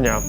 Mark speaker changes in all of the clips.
Speaker 1: дня!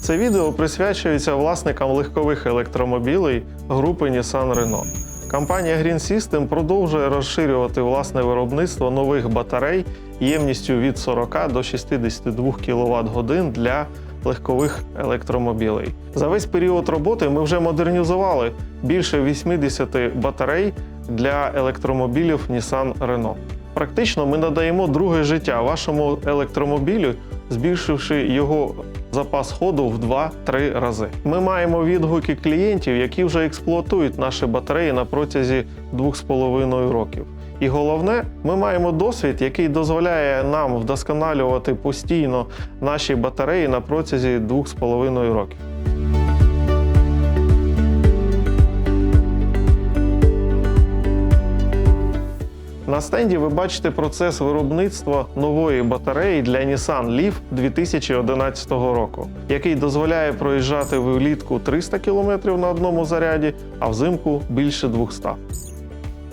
Speaker 1: Це відео присвячується власникам легкових електромобілей групи Nissan Renault. Компанія Green System продовжує розширювати власне виробництво нових батарей ємністю від 40 до 62 кВт годин для легкових електромобілей. За весь період роботи ми вже модернізували більше 80 батарей для електромобілів Nissan Renault. Практично ми надаємо друге життя вашому електромобілю, збільшивши його запас ходу в 2-3 рази. Ми маємо відгуки клієнтів, які вже експлуатують наші батареї на протязі 2,5 років. І головне, ми маємо досвід, який дозволяє нам вдосконалювати постійно наші батареї на протязі 2,5 років. На стенді ви бачите процес виробництва нової батареї для Nissan Leaf 2011 року, який дозволяє проїжджати влітку 300 км на одному заряді, а взимку більше 200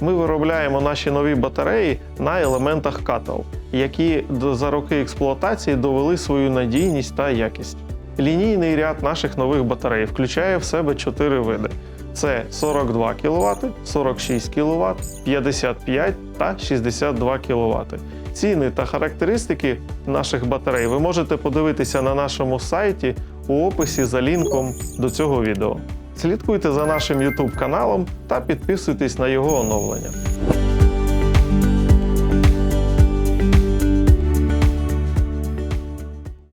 Speaker 1: Ми виробляємо наші нові батареї на елементах Catel, які за роки експлуатації довели свою надійність та якість. Лінійний ряд наших нових батарей включає в себе чотири види: це 42 кВт, 46 кВт, 55 та 62 кВт. Ціни та характеристики наших батарей ви можете подивитися на нашому сайті у описі за лінком до цього відео. Слідкуйте за нашим YouTube каналом та підписуйтесь на його оновлення.